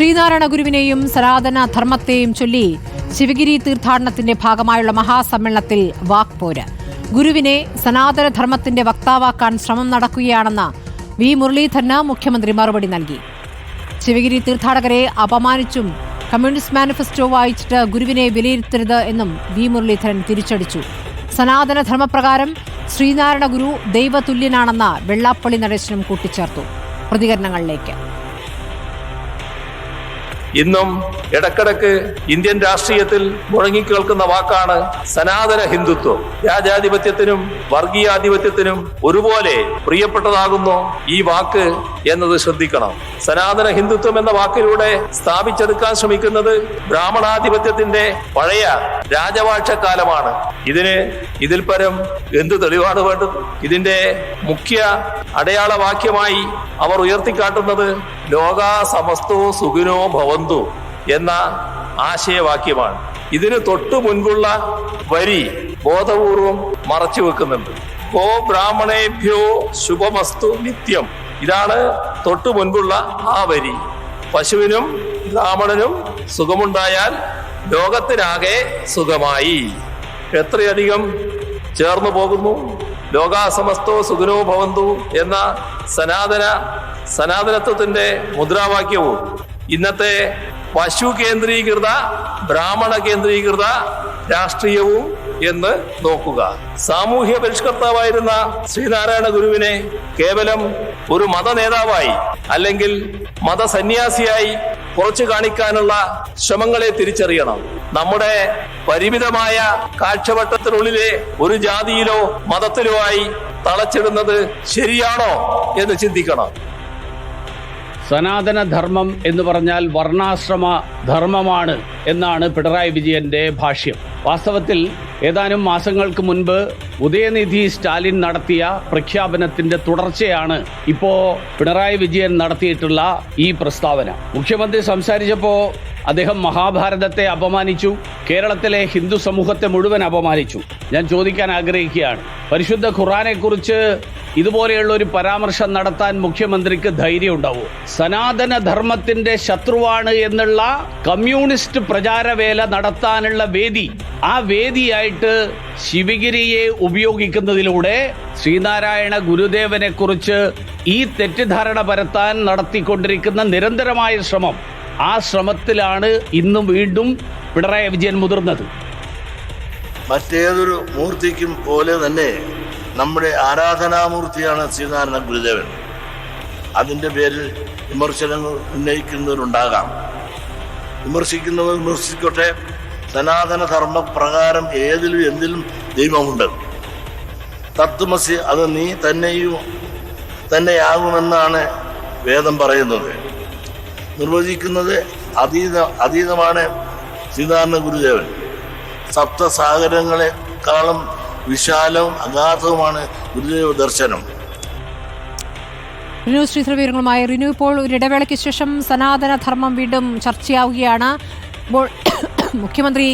ശ്രീനാരായണ ഗുരുവിനെയും സനാതന ധർമ്മത്തെയും ചൊല്ലി ശിവഗിരി തീർത്ഥാടനത്തിന്റെ ഭാഗമായുള്ള മഹാസമ്മേളനത്തിൽ വാക്പോര്. ഗുരുവിനെ സനാതന ധർമ്മത്തിന്റെ വക്താവാക്കാൻ ശ്രമം നടക്കുകയാണെന്ന് വി മുരളീധരന് മുഖ്യമന്ത്രി മറുപടി നൽകി. ശിവഗിരി തീർത്ഥാടകരെ അപമാനിച്ചും കമ്മ്യൂണിസ്റ്റ് മാനിഫെസ്റ്റോ വായിച്ചിട്ട് ഗുരുവിനെ വിലയിരുത്തരുത് എന്നും വി മുരളീധരൻ തിരിച്ചടിച്ചു. സനാതന ധർമ്മപ്രകാരം ശ്രീനാരായണ ഗുരു ദൈവതുല്യനാണെന്ന് വെള്ളാപ്പള്ളി നടേശനും കൂട്ടിച്ചേർത്തു. പ്രതികരണങ്ങളിലേക്ക്. ഇന്നും ഇടക്കിടക്ക് ഇന്ത്യൻ രാഷ്ട്രീയത്തിൽ മുഴങ്ങിക്കേൾക്കുന്ന വാക്കാണ് സനാതന ഹിന്ദുത്വം. രാജാധിപത്യത്തിനും വർഗീയാധിപത്യത്തിനും ഒരുപോലെ പ്രിയപ്പെട്ടതാകുന്നു ഈ വാക്ക് എന്നത് ശ്രദ്ധിക്കണം. സനാതന ഹിന്ദുത്വം എന്ന വാക്കിലൂടെ സ്ഥാപിച്ചെടുക്കാൻ ശ്രമിക്കുന്നത് ബ്രാഹ്മണാധിപത്യത്തിന്റെ പഴയ രാജവാഴ്ചക്കാലമാണ്. ഇതിന് ഇതിൽ പരം എന്ത് തെളിവാണ് വേണ്ടത്? ഇതിന്റെ മുഖ്യ അടയാളവാക്യമായി അവർ ഉയർത്തിക്കാട്ടുന്നത് ലോക സമസ്തോ സുഖിനോ ഭവന്തു എന്ന ആശയവാക്യമാണ്. ഇതിന് തൊട്ടു മുൻപുള്ള വരി ബോധപൂർവം മറച്ചു വെക്കുന്നുണ്ട്. കോ ബ്രാഹ്മണേഭ്യോ ശുഭമസ്തു നിത്യം. ഇതാണ് തൊട്ടു മുൻപുള്ള ആ വരി. പശുവിനും ബ്രാഹ്മണനും സുഖമുണ്ടായാൽ ലോകത്തിനാകെ സുഖമായി. എത്രയധികം ചേർന്നു പോകുന്നു? ലോകാസമസ്തോ സുഖനോ ഭവന്തു എന്ന സനാതന സനാതനത്വത്തിന്റെ മുദ്രാവാക്യവും ഇന്നത്തെ പശു കേന്ദ്രീകൃത ബ്രാഹ്മണ കേന്ദ്രീകൃത രാഷ്ട്രീയവും എന്ന് നോക്കുക. സാമൂഹ്യ പരിഷ്കർത്താവായിരുന്ന ശ്രീനാരായണ ഗുരുവിനെ കേവലം ഒരു മത നേതാവായി അല്ലെങ്കിൽ മതസന്യാസിയായി കുറച്ചു കാണിക്കാനുള്ള ശ്രമങ്ങളെ തിരിച്ചറിയണം. നമ്മുടെ പരിമിതമായ കാഴ്ചവട്ടത്തിനുള്ളിലെ ഒരു ജാതിയിലോ മതത്തിലോ ആയി തളച്ചിടുന്നത് ശരിയാണോ എന്ന് ചിന്തിക്കണം. സനാതനധർമ്മം എന്ന് പറഞ്ഞാൽ വർണാശ്രമ ധർമ്മമാണ് എന്നാണ് പിണറായി വിജയന്റെ ഭാഷ്യം. വാസ്തവത്തിൽ ഏതാനും മാസങ്ങൾക്ക് മുൻപ് ഉദയനിധി സ്റ്റാലിൻ നടത്തിയ പ്രഖ്യാപനത്തിന്റെ തുടർച്ചയാണ് ഇപ്പോ പിണറായി വിജയൻ നടത്തിയിട്ടുള്ള ഈ പ്രസ്താവന. മുഖ്യമന്ത്രി സംസാരിച്ചപ്പോ അദ്ദേഹം മഹാഭാരതത്തെ അപമാനിച്ചു കേരളത്തിലെ ഹിന്ദു സമൂഹത്തെ മുഴുവൻ അപമാനിച്ചു. ഞാൻ ചോദിക്കാൻ ആഗ്രഹിക്കുകയാണ്. പരിശുദ്ധ ഖുറാനെ കുറിച്ച് ഇതുപോലെയുള്ള ഒരു പരാമർശം നടത്താൻ മുഖ്യമന്ത്രിക്ക് ധൈര്യം ഉണ്ടാവും സനാതന ധർമ്മത്തിന്റെ ശത്രുവാണ് എന്നുള്ള കമ്മ്യൂണിസ്റ്റ് പ്രചാരവേല നടത്താനുള്ള വേദി. ആ വേദിയായിട്ട് ശിവഗിരിയെ ഉപയോഗിക്കുന്നതിലൂടെ ശ്രീനാരായണ ഗുരുദേവനെ കുറിച്ച് ഈ തെറ്റിദ്ധാരണ പരത്താൻ നടത്തിക്കൊണ്ടിരിക്കുന്ന നിരന്തരമായ ശ്രമം. ആ ശ്രമത്തിലാണ് ഇന്നും വീണ്ടും പിണറായി വിജയൻ മുതിർന്നത്. മറ്റേതൊരു മൂർത്തിക്കും പോലെ തന്നെ നമ്മുടെ ആരാധനാമൂർത്തിയാണ് ശ്രീനാരായണ ഗുരുദേവൻ. അതിന്റെ പേരിൽ വിമർശനങ്ങൾ ഉന്നയിക്കുന്നവരുണ്ടാകാം. വിമർശിക്കുന്നവർ വിമർശിക്കട്ടെ. സനാതന ധർമ്മപ്രകാരം ഏതിലും എന്തിലും ദൈവമുണ്ട്. തത്വമസി അത് നീ തന്നെയും തന്നെയാകുമെന്നാണ് വേദം പറയുന്നത്. നിർവചിക്കുന്നത് അതീത അതീതമാണ് ശ്രീനാരായണ ഗുരുദേവൻ. സപ്തസാഗരങ്ങളെക്കാളും വിശാലവും അഗാധവുമാണ് ഗുരുദേവ ദർശനം. റിനു ശ്രീധര വിവരങ്ങളുമായി റിനു ഇപ്പോൾ ഒരു ഇടവേളയ്ക്ക് ശേഷം സനാതന ധർമ്മം വീണ്ടും ചർച്ചയാവുകയാണ്. ഇപ്പോൾ മുഖ്യമന്ത്രി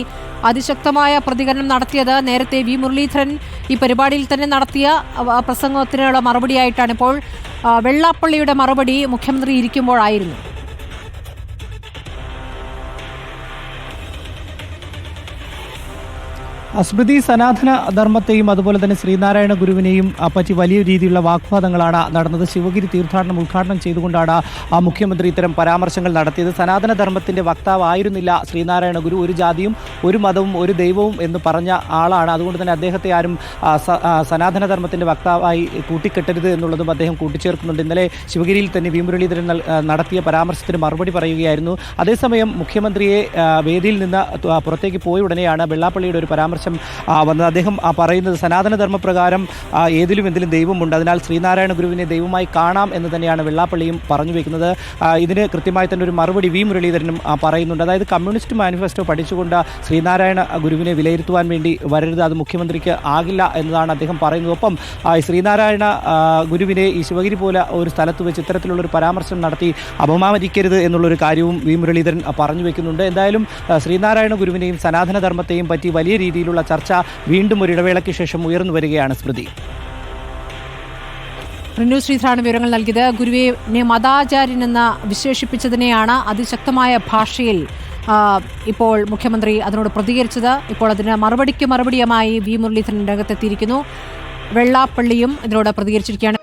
അതിശക്തമായ പ്രതികരണം നടത്തിയത് നേരത്തെ വി മുരളീധരൻ ഈ പരിപാടിയിൽ തന്നെ നടത്തിയ പ്രസംഗത്തിനുള്ള മറുപടിയായിട്ടാണ് ഇപ്പോൾ വെള്ളാപ്പള്ളിയുടെ മറുപടി മുഖ്യമന്ത്രി ഇരിക്കുമ്പോഴായിരുന്നു. സ്മൃതി സനാതന ധർമ്മത്തെയും അതുപോലെ തന്നെ ശ്രീനാരായണ ഗുരുവിനെയും പറ്റി വലിയ രീതിയിലുള്ള വാഗ്വാദങ്ങളാണ് നടന്നത്. ശിവഗിരി തീർത്ഥാടനം ഉദ്ഘാടനം ചെയ്തുകൊണ്ടാണ് ആ മുഖ്യമന്ത്രി ഇത്തരം പരാമർശങ്ങൾ നടത്തിയത്. സനാതന ധർമ്മത്തിന്റെ വക്താവായിരുന്നില്ല ശ്രീനാരായണ ഗുരു. ഒരു ജാതിയും ഒരു മതവും ഒരു ദൈവവും എന്ന് പറഞ്ഞ ആളാണ്. അതുകൊണ്ട് തന്നെ അദ്ദേഹത്തെ ആരും സനാതന ധർമ്മത്തിന്റെ വക്താവായി കൂട്ടിക്കെട്ടരുത് എന്നുള്ളതും അദ്ദേഹം കൂട്ടിച്ചേർക്കുന്നുണ്ട്. ഇന്നലെ ശിവഗിരിയിൽ തന്നെ വി മുരളീധരൻ നടത്തിയ പരാമർശത്തിന് മറുപടി പറയുകയായിരുന്നു. അതേസമയം മുഖ്യമന്ത്രിയെ വേദിയിൽ നിന്ന് പുറത്തേക്ക് പോയ ഉടനെയാണ് വെള്ളാപ്പള്ളിയുടെ ഒരു പരാമർശം ആ, വന്നത്. അദ്ദേഹം പറയുന്നത് സനാതനധർമ്മ പ്രകാരം ഏതിലും എന്തിലും ദൈവമുണ്ട്. അതിനാൽ ശ്രീനാരായണ ഗുരുവിനെ ദൈവമായി കാണാം എന്ന് തന്നെയാണ് വെള്ളാപ്പള്ളിയും പറഞ്ഞു വെക്കുന്നത്. ആ, ഇതിന് കൃത്യമായി തന്നെ ഒരു മറുപടി വി മുരളീധരനും പറയുന്നുണ്ട്. അതായത് കമ്മ്യൂണിസ്റ്റ് മാനിഫെസ്റ്റോ പഠിച്ചുകൊണ്ട് ശ്രീനാരായണ ഗുരുവിനെ വിലയിരുത്തുവാൻ വേണ്ടി വരരുത് അത് മുഖ്യമന്ത്രിക്ക് ആകില്ല എന്നതാണ് അദ്ദേഹം പറയുന്നത്. ഒപ്പം ശ്രീനാരായണ ഗുരുവിനെ ഈ ശിവഗിരി പോലെ ഒരു സ്ഥലത്ത് വെച്ച് ഇത്തരത്തിലുള്ളൊരു പരാമർശം നടത്തി അപമാനിക്കരുത് എന്നുള്ളൊരു കാര്യവും വി മുരളീധരൻ പറഞ്ഞു വെക്കുന്നുണ്ട്. എന്തായാലും ശ്രീനാരായണ ഗുരുവിനെയും സനാതന ധർമ്മത്തെയും പറ്റി വലിയ രീതിയിലുള്ള ചർച്ച വീണ്ടും ഒരു ഇടവേളയ്ക്ക് ശേഷം ഉയർന്നു വരികയാണ് സ്മൃതി. റിനു ശ്രീധരാണ് വിവരങ്ങൾ നൽകിയത്. ഗുരുവിനെ മതാചാര്യൻ എന്ന് വിശേഷിപ്പിച്ചതിനെയാണ് അതിശക്തമായ ഭാഷയിൽ ഇപ്പോൾ മുഖ്യമന്ത്രി അതിനോട് പ്രതികരിച്ചത്. ഇപ്പോൾ അതിന് മറുപടിക്ക് മറുപടിയുമായി വി മുരളീധരൻ രംഗത്തെത്തിയിരിക്കുന്നു. വെള്ളാപ്പള്ളിയും ഇതിനോട് പ്രതികരിച്ചിരിക്കുകയാണ്.